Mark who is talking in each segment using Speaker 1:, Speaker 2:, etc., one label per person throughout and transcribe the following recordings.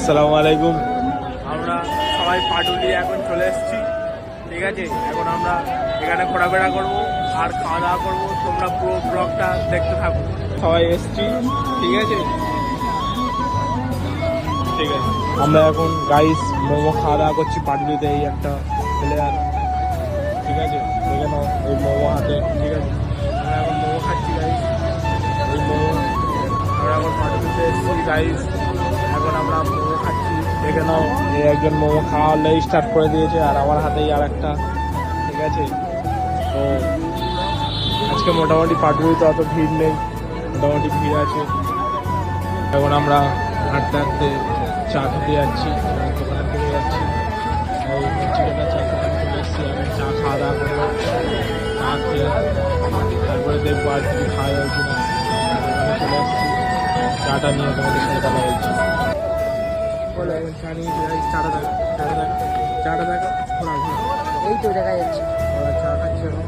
Speaker 1: আসসালামু আলাইকুম।
Speaker 2: আমরা সবাই পাটুলি এখন চলে এসেছি। ঠিক আছে? এখন আমরা এখানে ঘোরাফেরা করব আর খাওয়া দাওয়া করব। তোমরা পুরো ব্লগটা দেখতে থাকো।
Speaker 1: সবাই এসছি ঠিক আছে? ঠিক আছে। আমরা এখন গাইস মোমো খাওয়া দাওয়া করছি পাটুলিতে এই একটা প্লেয়ার ঠিক আছে? দেখে নাও এই মোমো হাতে ঠিক আছে?
Speaker 2: আমরা এখন মোমো খাচ্ছি গাইস
Speaker 1: এই মোমো
Speaker 2: আমরা এখন পাটুলিতে এসেছি গাইস এখন আমরা
Speaker 1: দেখে নাও এই একজন মোমো খাওয়া স্টার্ট করে দিয়েছে, আর আমার হাতেই আর একটা ঠিক আছে? তো আজকে মোটামুটি পাটুলিতে অত ভিড় নেই, মোটামুটি ভিড় আছে। এখন আমরা হাঁটতে হাঁটতে চা খেতে যাচ্ছি দোকানের দিকে যাচ্ছি। চিকেনটা চা আমি চা খাওয়া দাওয়া চা খেয়ে তারপরে দেখব আর কিছু খাওয়া চাটা নিয়ে তোমাদের সাথে কথা বলছি। বলে এখন চা নিয়েছি গাইস চাটা দেখা চাটা দেখা চাটা দেখা ঘোরা ঘোরা।
Speaker 3: এই তো দেখা যাচ্ছে।
Speaker 1: আমরা চা খাচ্ছি এখন।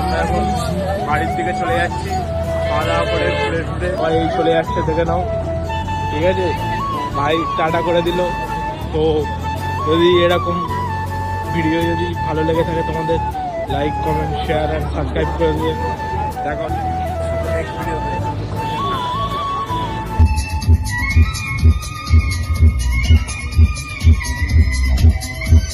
Speaker 2: আমরা বাড়ির দিকে চলে যাচ্ছি। খাওয়া দাওয়া করে ঘুরে ঘুরে
Speaker 1: এই চলে আসছে দেখে নাও। ঠিক আছে? ভাই টাটা করে দিল। তো যদি এরকম ভিডিও যদি ভালো লেগে থাকে তোমাদের like comment share and subscribe করে দিয়ে দেখা
Speaker 2: Thank you.